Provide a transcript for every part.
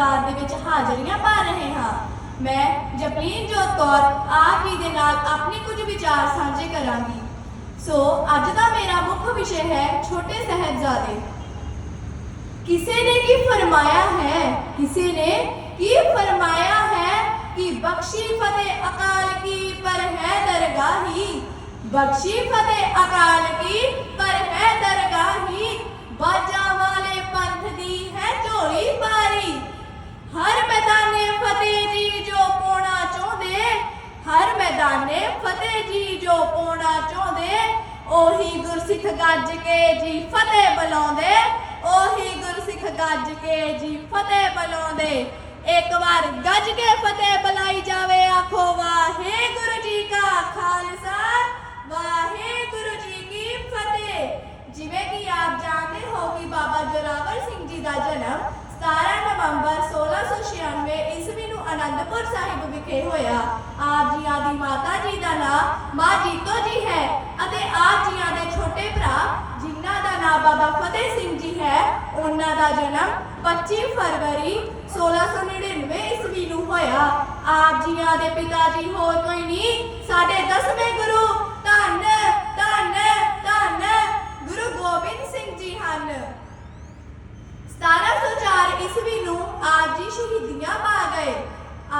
ਦਰਬਾਰ ਦੇ ਵਿੱਚ ਹਾਜ਼ਰੀਆਂ ਪਾ ਰਹੇ ਹਾਂ ਮੈਂ ਜਪਲੀਨ ਜੋਤ ਕੌਰ ਆਪ ਜੀ ਦੇ ਨਾਲ ਆਪਣੇ ਕੁਝ ਵਿਚਾਰ ਸਾਂਝੇ ਕਰਾਂਗੀ ਸੋ ਅੱਜ ਦਾ ਮੇਰਾ ਮੁੱਖ ਵਿਸ਼ੇ ਹੈ ਛੋਟੇ ਸਹਿਬਜ਼ਾਦੇ ਕਿਸੇ ਨੇ ਕੀ ਫਰਮਾਇਆ ਹੈ ਕਿਸੇ ਨੇ ਕੀ ਫਰਮਾਇਆ ਹੈ ਕਿ ਬਖਸ਼ੀ ਫਤਿਹ ਅਕਾਲ ਕੀ ਪਰ ਹੈ ਦਰਗਾਹੀ ਬਖਸ਼ੀ ਫਤਿਹ ਅਕਾਲ ਕੀ ਪਰ ਹੈ ਦਰਗਾਹੀ ਬਾਜਾਂ ਵਾਲੇ ਪੰਥ ਦੀ ਹੈ ਝੋਲੀ ਪਾਰੀ ਹਰ ਮੈਦਾਨੇ ਫਤਿਹ ਜੀ ਜੋ ਪਾਉਣਾ ਚਾਹੁੰਦੇ ਹਰ ਮੈਦਾਨੇ ਫਤਿਹ ਜੀ ਜੋ ਪਾਉਣਾ ਚਾਹੁੰਦੇ, ਉਹੀ ਗੁਰਸਿੱਖ ਗੱਜ ਕੇ ਜੀ ਫਤਿਹ ਬੁਲਾਉਂਦੇ, ਉਹੀ ਗੁਰਸਿੱਖ ਗੱਜ ਕੇ ਜੀ ਫਤਿਹ ਬੁਲਾਉਂਦੇ। ਇੱਕ ਵਾਰ ਗੱਜ ਕੇ ਫਤਿਹ ਬੁਲਾਈ ਜਾਵੇ, ਆਖੋ ਵਾਹਿਗੁਰੂ ਜੀ ਕਾ ਖਾਲਸਾ ਵਾਹਿਗੁਰੂ ਜੀ ਕੀ ਫਤਿਹ। ਜਿਵੇਂ ਕਿ ਆਪ ਜਾਣਦੇ ਹੋ ਕਿ ਬਾਬਾ ਜੋਰਾਵਰ ਸਿੰਘ ਜੀ ਦਾ ਜਨਮ 17 ਨਵੰਬਰ 1696 ਈਸਵੀ ਨੂੰ ਅਨੰਦਪੁਰ ਸਾਹਿਬ ਵਿਖੇ ਹੋਇਆ। ਆਪ ਜੀਆਂ ਦੀ ਮਾਤਾ ਜੀ ਦਾ ਨਾਮ ਮਾਂ ਜੀਤੋ ਜੀ ਹੈ ਅਤੇ ਆਪ ਜੀਆਂ ਦੇ ਛੋਟੇ ਭਰਾ ਜਿਨ੍ਹਾਂ ਦਾ ਨਾਮ ਬਾਬਾ ਫਤਿਹ ਸਿੰਘ ਜੀ ਹੈ, ਉਹਨਾਂ ਦਾ ਜਨਮ 25 ਫਰਵਰੀ 1699 ਈਸਵੀ ਨੂੰ ਹੋਇਆ। ਆਪ ਜੀਆਂ ਦੇ ਪਿਤਾ ਜੀ, ਹੋਰ ਕੋਈ ਨਹੀਂ, ਸਾਡੇ ਦਸਵੇਂ ਗੁਰੂ ਧੰਨ ਧੰਨ ਧੰਨ ਗੁਰੂ ਗੋਬਿੰਦ ਸਿੰਘ ਜੀ ਹਨ 1704 ਈਸਵੀ ਨੂੰ ਆਪ ਜੀ ਸ਼ਹੀਦੀਆਂ ਪਾ ਗਏ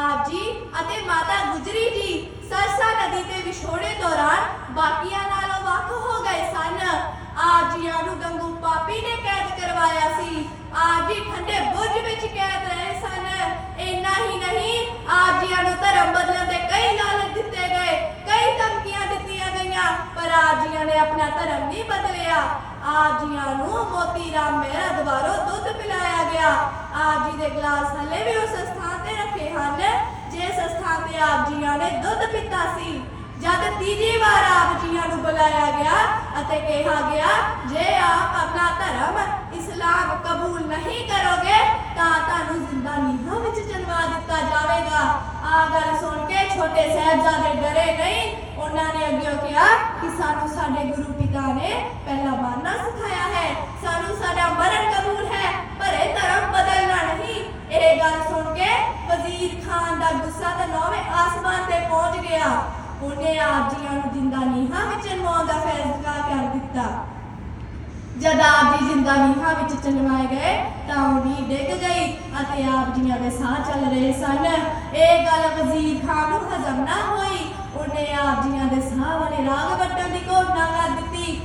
ਆਪ ਜੀ ਅਤੇ ਮਾਤਾ ਗੁਜਰੀ ਜੀ ਸਰਸਾ ਨਦੀ ਦੇ ਵਿਛੋੜੇ ਦੌਰਾਨ ਬਾਕੀਆਂ ਨਾਲੋਂ ਵੱਖ ਹੋ ਗਏ ਸਨ। ਆਪ ਜੀਆਂ ਨੂੰ ਗੰਗੂ ਪਾਪੀ ਨੇ ਕੈਦ ਕਰਵਾਇਆ ਸੀ। ਆਪ ਜੀ ਠੰਡੇ ਬੁਰਜ ਵਿੱਚ ਕੈਦ ਰਹੇ ਸਨ। ਇੰਨਾ ਹੀ ਨਹੀਂ ਆਪ ਜੀਆਂ ਨੂੰ ਧਰਮ ਬਦਲਣ ਦੇ ਕਈ ਲਾਲਚ ਦਿੱਤੇ ਗਏ, ਕਈ ਧਮਕੀਆਂ ਦਿੱਤੀਆਂ ਗਈਆਂ, ਪਰ ਆਪ ਜੀਆਂ ਨੇ ਆਪਣਾ ਧਰਮ ਨਹੀਂ ਬਦਲਿਆ। ਆਪ ਜੀਆਂ ਨੂੰ ਮੋਤੀ ਰਾਮ ਮਹਿਰਾ ਦੁਬਾਰੋਂ ਦੁੱਧ ਪਿਲਾਇਆ ਗਿਆ ਆਪ ਜੀ ਦੇ ਗਲਾਸ ਹਲੇ ਵੀ ਉਸ ਸਥਾਨ ਤੇ ਰੱਖੇ ਹਨ, ਜਿਸ ਸਥਾਨ ਤੇ ਆਪ ਜੀਆਂ ਨੇ ਦੁੱਧ ਪੀਤਾ ਸੀ। ਜਦ ਤੀਜੀ ਵਾਰ ਆਪ ਜੀਆਂ ਨੂੰ ਬੁਲਾਇਆ ਗਿਆ ਅਤੇ ਕਿਹਾ ਗਿਆ, ਜੇ ਆਪ ਆਪਣਾ ਧਰਮ ਇਸਲਾਮ ਕਬੂਲ ਨਹੀਂ ਕਰੋਗੇ, ਤਾਂ ਤੁਹਾਨੂੰ ਜ਼ਿੰਦਾ ਨੀਹਾਂ ਵਿੱਚ ਚਲਵਾ ਦਿੱਤਾ ਜਾਵੇਗਾ। ਆ ਗੱਲ ਸੁਣ ਕੇ ਛੋਟੇ ਸਾਹਿਬਜ਼ਾਦੇ ਡਰੇ ਨਹੀਂ। ਉਹਨਾਂ ਨੇ ਅੱਗੇ ਕਿਹਾ ਕਿ ਸਾਨੂੰ ਸਾਡੇ ਗੁਰੂ ਪਿਤਾ ਨੇ ਪਹਿਲਾ ਮਾਰਨਾ ਸਿਖਾਇਆ ਹੈ ਸਾਨੂੰ ਸਾਡਾ ਮਰਨ ਕਬੂਲ ਹੈ ਪਰ ਇਹ ਧਰਮ ਬਦਲਣਾ ਨਹੀਂ ਇਹ ਗੱਲ ਸੁਣ ਕੇ ਵਜ਼ੀਰ ਖਾਨ ਦਾ ਗੁੱਸਾ ਤਾਂ ਨੌਵੇਂ ਆਸਮਾਨ ਤੇ ਪਹੁੰਚ ਗਿਆ ਉਹਨੇ ਆਪ ਜੀਆਂ ਨੂੰ ਜਿੰਦਾ ਨੀਹਾਂ ਵਿੱਚ ਚਨਵਾਉਣ ਦਾ ਫੈਸਲਾ ਕਰ ਦਿੱਤਾ। ਜਦ ਆਪ ਜੀ ਜਿੰਦਾ ਨੀਹਾਂ ਵਿੱਚ ਚਨਵਾਏ ਗਏ, ਤਾਂ ਉਹ ਵੀ ਡਿੱਗ ਗਈ ਅਤੇ ਆਪ ਜੀਆਂ ਦੇ ਸਾਹ ਚੱਲ ਰਹੇ ਸਨ। ਇਹ ਗੱਲ ਵਜ਼ੀਰ ਖਾਨ ਨੂੰ ਹਜ਼ਮ ਨਾ ਹੋਈ। ਉਹਨੇ ਆਪ ਜੀਆਂ ਦੇ ਸਾਹ ਵਾਲੇ ਰਾਗ ਵੱਟਣ ਦੀ ਘੋਸ਼ਣਾ ਕਰ ਦਿੱਤੀ।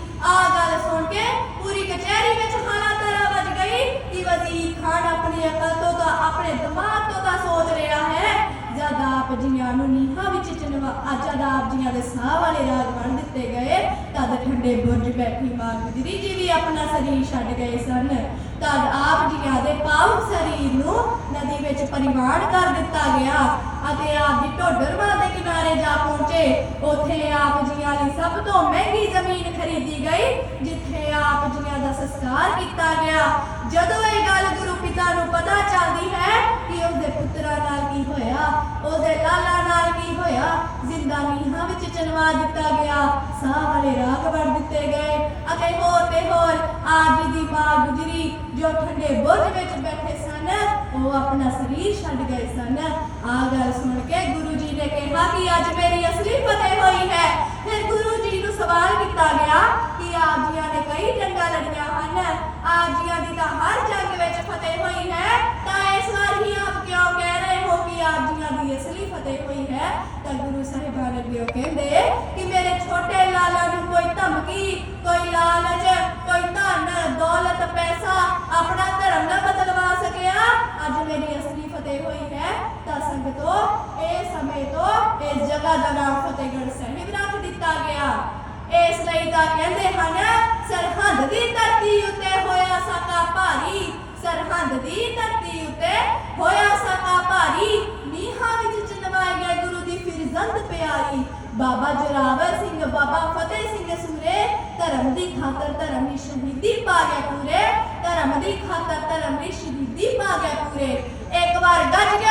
ਜੀਆਂ ਨੂੰ ਨੀਹਾਂ ਵਿੱਚ ਚਨਵਾ ਜਦ ਆਪ ਜੀਆਂ ਦੇ ਸਾਹ ਵਾਲੇ ਰਾਗ ਬਣ ਦਿੱਤੇ ਗਏ। ਤਦ ਠੰਡੇ ਬੁਰਜ ਬੈਠੀ ਮਾਂ ਗੁਜਰੀ ਜੀ ਵੀ ਆਪਣਾ ਸਰੀਰ ਛੱਡ ਗਏ ਸਨ। ਤਦ ਆਪ ਜੀਆਂ ਦੇ ਪਾਵਨ ਸਰੀਰ ਨੂੰ ਨਦੀ ਵਿੱਚ ਪਰਿਵਾਰ ਕਰ ਦਿੱਤਾ ਗਿਆ ਅਤੇ ਆਪ ਜੀ ਢੋਡਰਵਾ ਦੇ ਕਿਨਾਰੇ ਜਾ ਪਹੁੰਚੇ। ਉੱਥੇ ਆਪ ਜੀਆਂ ਲਈ ਸਭ ਤੋਂ ਮਹਿੰਗੀ ਜ਼ਮੀਨ ਖਰੀਦੀ ਗਈ, ਜਿੱਥੇ ਆਪ ਜੀਆਂ ਦਾ ਸੰਸਕਾਰ ਕੀਤਾ ਗਿਆ। ਜਦੋਂ ਇਹ ਗੱਲ ਗੁਰੂ ਪਿਤਾ ਨੂੰ ਪਤਾ ਚੱਲਦੀ ਹੈ ਵਿੱਚ ਦਿੱਤਾ ਗਿਆ। ਸਾਹ ਵਾਲੇ ਰਾਗ ਵੜ ਦਿੱਤੇ ਗਏ। ਅਤੇ ਹੋਰ ਤੇ ਹੋਰ ਆਪ ਦੀ ਮਾਂ ਗੁਜਰੀ, ਜੋ ਠੰਡੇ ਬੁਰਜ ਵਿੱਚ ਬੈਠੇ ਸਨ, ਉਹ ਆਪਣਾ ਸਰੀਰ ਛੱਡ ਗਏ ਸਨ। ਆ ਗੱਲ ਸੁਣ ਕੇ ਗੁਰੂ ਜੀ ਨੇ ਕਿਹਾ ਕਿ ਅੱਜ ਮੇਰੀ ਅਸਲੀ ਫਤਿਹ ਹੋਈ ਹੈ। ਫਿਰ ਗੁਰੂ ਜੀ ਨੂੰ ਸਵਾਲ ਕੀਤਾ ਗਿਆ ਕਿ ਆਪ ਜੀਆਂ ਨੇ ਕਈ ਜੰਗਾਂ ਲੜੀਆਂ ਹਨ। ਆਪ ਜੀਆਂ ਦੀ ਤਾਂ ਹਰ ਜੰਗ ਮੇਰੀ ਅਸਲੀ ਫਤਿਹ ਹੋਈ ਹੈ, ਤਾਂ ਸੰਗਤੋ, ਇਹ ਸਮੇਂ ਤੋਂ ਇਸ ਜਗ੍ਹਾ ਦਾ ਨਾਮ ਫਤਿਹਗੜ੍ਹ ਸਾਹਿਬ ਰੱਖ ਦਿੱਤਾ ਗਿਆ। ਇਸ ਲਈ ਤਾਂ ਕਹਿੰਦੇ ਹਨ, ਸਰਹੰਦ ਦੀ ਧਰਤੀ ਉੱਤੇ ਹੋਇਆ ਸਾਕਾ ਭਾਰੀ, ਸਰਹੰਦ ਦੀ ਧਰਤੀ ਉੱਤੇ ਹੋਇਆ ਸਾਕਾ ਭਾਰੀ, ਨੀਹਾਂ ਵਿੱਚ ਚਨਵਾਏ ਗਏ ਗੁਰੂ ਦੀ ਫਿਰਜ਼ੰਦ ਪਿਆਰੀ, ਬਾਬਾ ਜੋਰਾਵਰ ਸਿੰਘ, ਬਾਬਾ ਫਤਿਹ ਸਿੰਘ ਸੂਰੇ, ਧਰਮ ਦੀ ਖਾਤਰ ਧਰਮ ਦੀ ਸ਼ਹੀਦੀ ਪਾ ਗਏ ਪੂਰੇ ਧਰਮ ਦੀ ਖਾਤਰ ਧਰਮ ਦੀ ਸ਼ਹੀਦੀ ਪਾ ਗਏ ਪੂਰੇ ਇੱਕ ਵਾਰ ਗੱਜ